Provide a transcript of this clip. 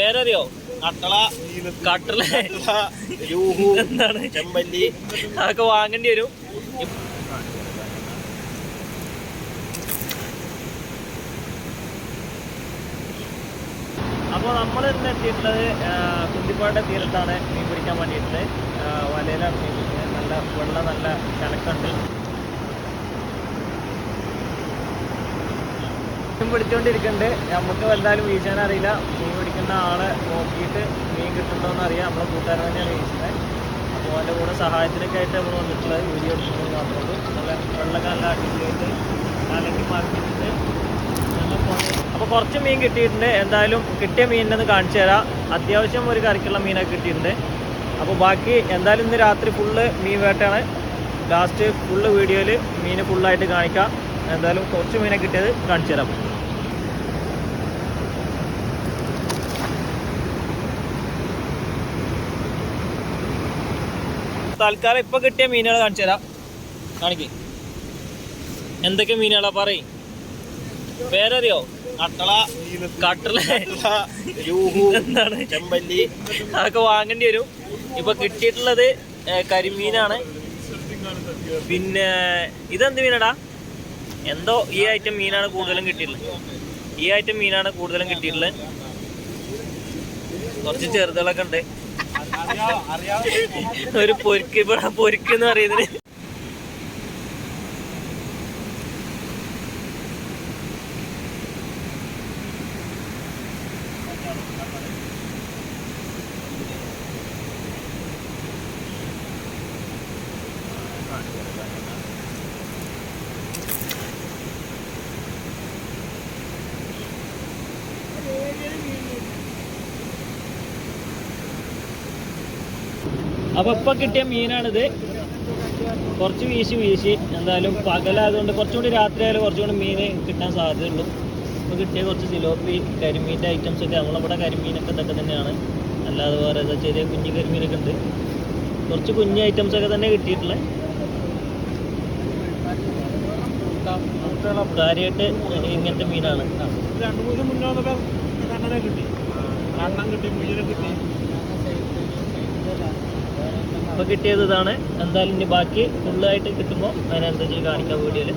പേരറിയോ? കട്ടള കട്ടള. എന്താണ്? ചെമ്പല്ലി. അതൊക്കെ വാങ്ങേണ്ടി വരും. അപ്പോൾ നമ്മൾ ഇന്ന് എത്തിയിട്ടുള്ളത് കുന്തിപ്പാടിന്റെ തീരത്താണ് മീൻ പിടിക്കാൻ വേണ്ടിയിട്ട്. വലയിലാണ് മീൻ പിടിക്കുന്നത് നല്ല വെള്ളം നല്ല കണക്കുണ്ട് മീൻ പിടിച്ചുകൊണ്ടിരിക്കുന്നുണ്ട് നമുക്ക് വലുതായാലും വീശാനറിയില്ല. മീൻ പിടിക്കുന്ന ആളെ നോക്കിയിട്ട് മീൻ കിട്ടുന്നുണ്ടോയെന്ന് അറിയാം. നമ്മളെ കൂട്ടുകാരൻ തന്നെയാണ് വീശുന്നത് അപ്പോൾ അതിന്റെ കൂടെ സഹായത്തിനൊക്കെ ആയിട്ട് നമ്മൾ വന്നിട്ടുള്ളത് വീഡിയോ എടുക്കുന്നത് മാത്രമുള്ളൂ നല്ല വെള്ളമൊക്കെ നല്ല അടിപൊളിയായിട്ട് അല്ലെങ്കിൽ മാറ്റിയിട്ടുണ്ട് അപ്പോൾ കുറച്ച് മീൻ കിട്ടിയിട്ടുണ്ട്. എന്തായാലും കിട്ടിയ മീനിനൊന്ന് കാണിച്ചു തരാം. അത്യാവശ്യം ഒരു കറിക്കുള്ള മീനൊക്കെ കിട്ടിയിട്ടുണ്ട്. അപ്പോൾ ബാക്കി എന്തായാലും ഇന്ന് രാത്രി ഫുള്ള് മീൻ വേട്ടയാണ്. ലാസ്റ്റ് ഫുള്ള് വീഡിയോയിൽ മീൻ ഫുള്ളായിട്ട് കാണിക്കാം. എന്തായാലും കുറച്ച് മീനെ കിട്ടിയത് കാണിച്ചു തരാം. തൽക്കാലം ഇപ്പൊ കിട്ടിയ മീനുകൾ കാണിച്ചു തരാം. കാണിക്ക്. എന്തൊക്കെ മീനുകളാ പറ പേരറിയോ? കട്ടള കട്ടള. എന്താണ്? ചെമ്പല്ലി. അതൊക്കെ വാങ്ങേണ്ടി വരും. ഇപ്പൊ കിട്ടിയിട്ടുള്ളത് കരിമീനാണ്. പിന്നെ ഇതെന്ത് മീനടാ? എന്തോ ഈ ഐറ്റം മീനാണ് കൂടുതലും കിട്ടിയിട്ടുള്ളത്. ഈ ഐറ്റം മീനാണ് കൂടുതലും കിട്ടിയിട്ടുള്ളത്. കുറച്ച് ചെറുതുകളൊക്കെ ഉണ്ട്. ഒരു പൊരിക്ക് ഇവിടെ പൊരിക്ക് എന്ന് പറയുന്നത്. അപ്പൊ ഇപ്പൊ കിട്ടിയ മീനാണിത്. കുറച്ച് വീശി വീശി. എന്തായാലും പകലായതുകൊണ്ട് കുറച്ചും കൂടി രാത്രി ആയാലും കുറച്ചും കൂടി മീൻ കിട്ടാൻ സാധ്യതയുള്ളൂ ഇപ്പൊ കിട്ടിയ കുറച്ച് സിലോപ്പി കരിമീന്റെ ഐറ്റംസ് ഒക്കെ നമ്മളിവിടെ കരിമീനൊക്കെ ഇതൊക്കെ തന്നെയാണ്. അല്ലാതെ വേറെ ഏതാ ചെറിയ കുഞ്ഞു കരിമീനൊക്കെ ഉണ്ട്. കുറച്ച് കുഞ്ഞു ഐറ്റംസ് ഒക്കെ തന്നെ കിട്ടിയിട്ടുള്ളത് കാര്യമായിട്ട് ഇങ്ങനത്തെ മീനാണ്. രണ്ടു മൂന്ന് മുന്നേ വന്നപ്പോ കണ്ണനെ കിട്ടി. കിട്ടി. മുയലെ കിട്ടി. ഇപ്പൊ കിട്ടിയത് ഇതാണ്. എന്തായാലും ഇനി ബാക്കി ഫുള്ളായിട്ട് കിട്ടുമ്പോൾ അതിനനുസരിച്ച് കാണിക്കാം വീഡിയോയിൽ